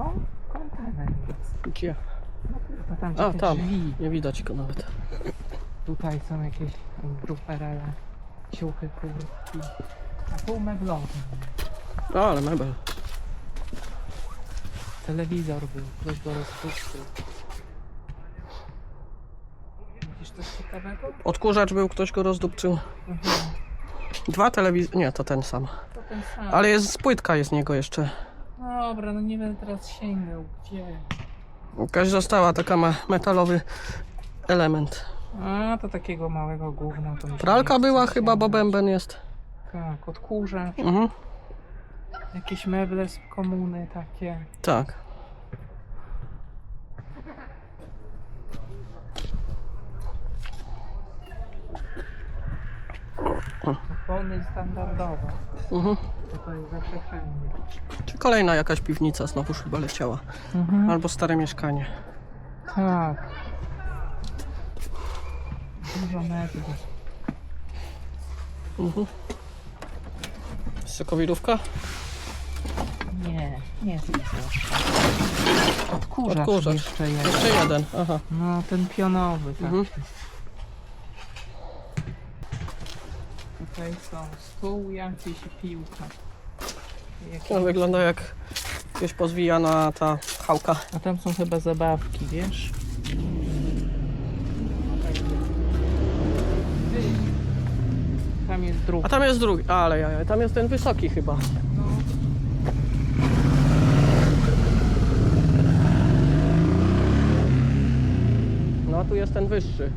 No, kontener jest. Gdzie? No tam, A, te tam. drzwi. Nie widać go nawet. Tutaj są jakieś bruferele, ciuchy, kurtki. A tu meblowe. No, ale mebel. Telewizor był, ktoś go rozpuścił. Widzisz coś ciekawego? Odkurzacz był, ktoś go rozdupczył. Mhm. Dwa telewizor... Nie, to ten sam. To ten sam. Ale jest płytka jest z niego jeszcze. Dobra, no nie będę teraz sięgał. Gdzie? Jakaś została taka ma metalowy element. A, to takiego małego gówna. To mi się Pralka nie chce była chyba, bo bęben jest. Tak, odkurzacz. Mhm. Jakieś meble z komuny takie. Tak. Opony standardowe. Mhm. To jest zawsze wszędzie. Czy kolejna jakaś piwnica znowuż chyba leciała. Mhm. Albo stare mieszkanie. Tak. Dużo mebli. Mhm. Sokowirówka? Nie, nie jest nic Odkurzacz, Odkurzacz. jeszcze jest. Jeszcze jeden. Aha. No, ten pionowy taki. Mhm. Tutaj są stół jakiś i piłka. Jakieś... To wygląda jak gdzieś pozwijana ta chałka. A tam są chyba zabawki, wiesz? Tam jest drugi. A tam jest drugi. Ale ja, tam jest ten wysoki chyba. No, No a tu jest ten wyższy.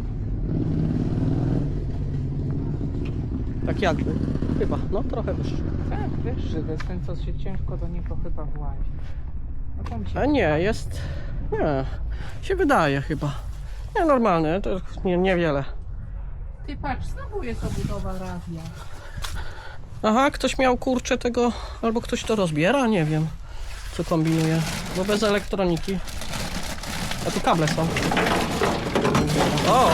Tak jakby. Chyba. No trochę wyższy. tak, wyższy, to jest ten, co się ciężko do niego chyba włazi. A tam ci... A nie, jest. Nie. Się wydaje chyba. Nie, normalny. To nie, niewiele. Ty patrz, znowu jest obudowa radia. Aha, ktoś miał kurczę tego, albo ktoś to rozbiera, nie wiem, co kombinuje, bo bez elektroniki. A tu kable są. O,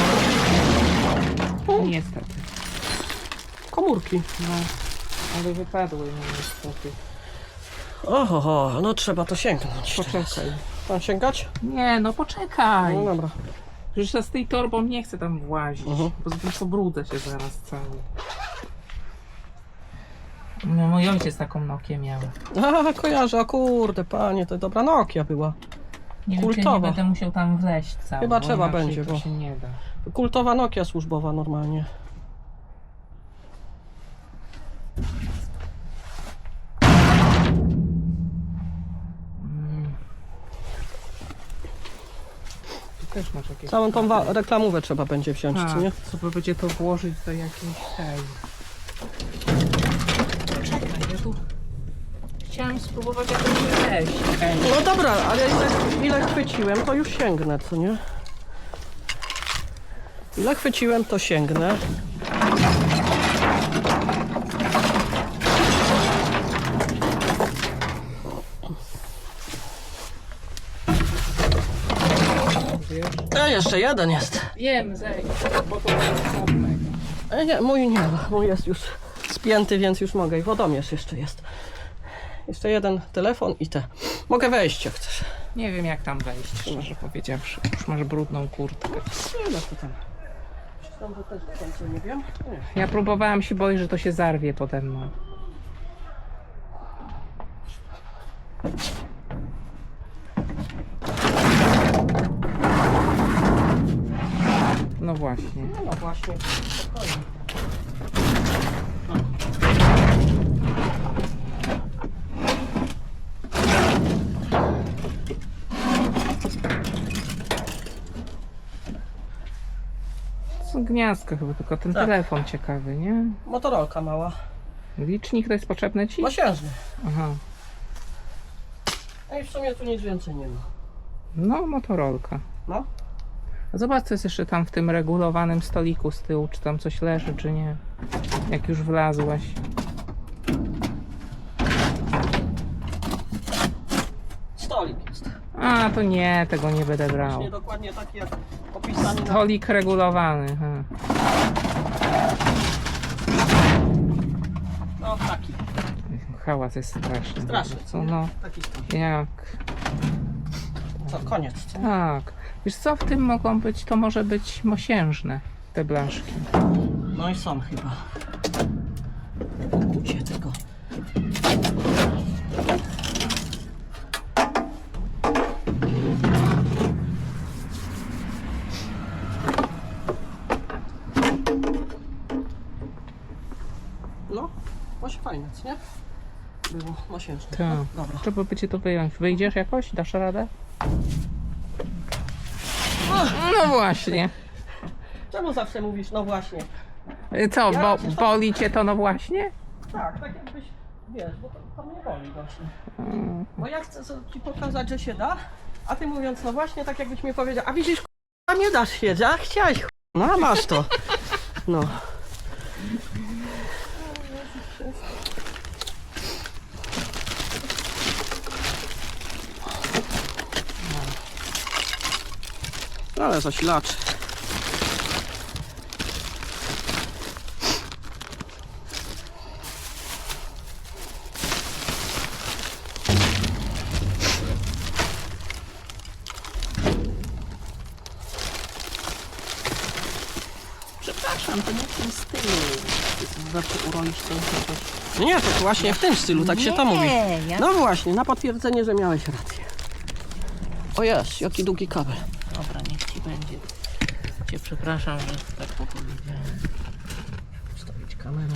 Niestety. Komórki. No, ale wypadły mi niestety. Oho, no trzeba to sięgnąć. Poczekaj. Mam sięgać? Nie, no poczekaj. No dobra. Przecież ja z tej torbą nie chcę tam włazić, Mhm. bo potem pobrudzę się zaraz cały. No, mój ojciec taką Nokię miał. A, kojarzę, o kurde, panie, to dobra Nokia była. Nie wiem, czy ja nie Kultowa. będę musiał tam wleźć cały. Chyba bo trzeba inaczej będzie, to bo- się nie da. Kultowa Nokia służbowa normalnie. Też masz jakieś... Całą tą wa- reklamówę trzeba będzie wziąć, Tak, czy nie? trzeba będzie to włożyć do jakiejś tej. Czekaj, ja tu chciałam spróbować wejść. Ej, No dobra, ale ile, ile chwyciłem, to już sięgnę, co nie? Ile chwyciłem, to sięgnę. A jeszcze jeden jest. Wiem, zejdź, bo to jest. E, nie, mój nie, mój jest już spięty, więc już mogę. I wodomierz jeszcze jest. Jeszcze jeden telefon i te. Mogę wejść jak chcesz. Nie wiem jak tam wejść, szczerze powiedziawszy. Już masz brudną kurtkę. Nie no to tam. Czy tam to też do końca nie wiem? Nie. Ja próbowałam się boić, że to się zarwie pode mną. No właśnie. No, no właśnie. Spokojnie. Są gniazdka chyba, tylko ten Tak. telefon ciekawy, nie? Motorolka mała. Licznik to jest potrzebny ci? Mosiężny. Aha. No i w sumie tu nic więcej nie ma. No, motorolka. No. Zobacz, co jest jeszcze tam w tym regulowanym stoliku z tyłu, czy tam coś leży, czy nie. Jak już wlazłeś. Stolik jest. A, to nie, tego nie będę brał. Właśnie dokładnie taki jak opisany na... Stolik regulowany. Ha. No taki. hałas jest straszny. Straszny, prostu, No, Taki stan. jak... Co, koniec, co? Tak. Wiesz co, w tym mogą być, to może być mosiężne, te blaszki. No i są chyba. Kucie tego. No, właśnie fajne, co nie? Było mosiężne. Tak. Dobra. Trzeba będzie to wyjąć. Wyjdziesz jakoś? Dasz radę? No właśnie. Czemu zawsze mówisz, no właśnie? Y, Co, bo, boli cię to no właśnie? Tak, tak jakbyś, wiesz, bo to, to mnie boli właśnie. Bo ja chcę ci pokazać, że się da, a ty mówiąc, no właśnie, tak jakbyś mi powiedział, a widzisz, a nie dasz się, a chciałeś, k***a. no a masz to. No. Ale zasilacz. Przepraszam, to nie w tym stylu. Zawsze uroisz to Nie, to właśnie w tym stylu, tak się to mówi. No właśnie, na potwierdzenie, że miałeś rację. O jest, jaki długi kabel. Dobra, niech ci będzie. Cię przepraszam, że tak powiedziałem. Wstawić kamerę.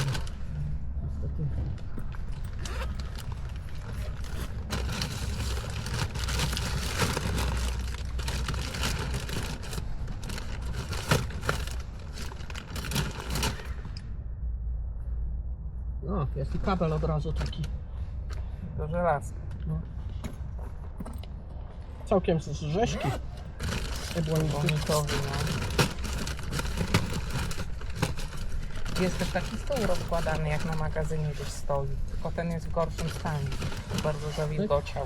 No, jest i kabel od razu taki. To żelazko. Całkiem z rzeźki. Bonitowy, no. Jest też taki stół rozkładany jak na magazynie gdzieś stoi. Tylko ten jest w gorszym stanie. Bardzo zawilgociał.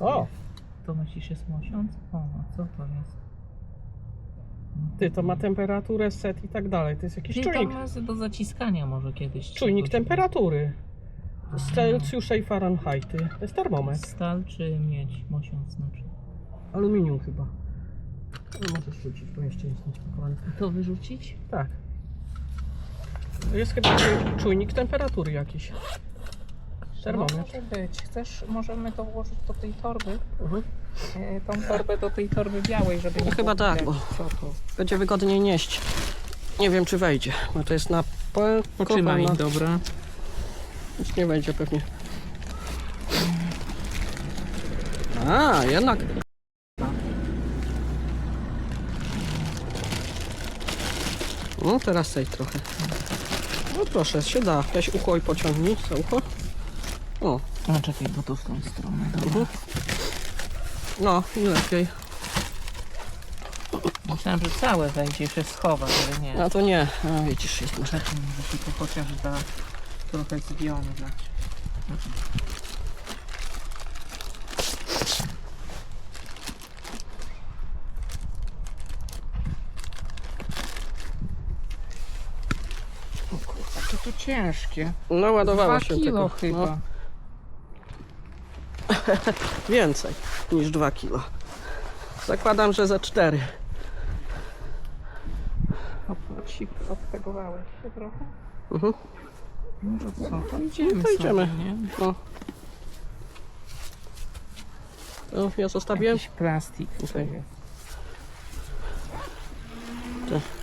O, To myślisz jest mosiąc? O, a co to jest? ty, to ma temperaturę, set i tak dalej. To jest jakiś Czyli to czujnik. jest do zaciskania może kiedyś. Czujnik temperatury. Z Celsjusza i Fahrenheity. To jest termometr. Stal czy miedź? Mosiąc znaczy. Aluminium chyba. No możesz rzucić, bo jeszcze jest niespakowany. To wyrzucić? Tak. To jest chyba czuj- czujnik temperatury jakiś. No, Termometr. może być. Chcesz, możemy to włożyć do tej torby. Mhm. E, Tą torbę do tej torby białej, żeby nie No chyba było tak, widać, bo- Co to? Będzie wygodniej nieść. Nie wiem czy wejdzie, bo to jest na Potrzymaj, na... dobra. Nic nie wejdzie pewnie. A, jednak. No teraz tej trochę. No proszę, się da. Weź ucho i pociągnij za ucho. O, No czekaj, bo to w tą stronę. Dobra. mhm. No i lepiej. Myślałem, że całe wejdzie, się schowa, ale nie. A to nie, a widzisz, jest może. Czekaj, może się to chociaż da trochę zgiony dać. To to ciężkie. No ładowała Dwa się kilo tego. chyba. No, więcej niż 2 kilo. Zakładam, że za 4. Odci- Odtegowałeś się trochę? Mhm. No co, to idziemy No to idziemy. Sobie, nie? No. To ja zostawiłem. Jakiś plastik. Sobie. Te.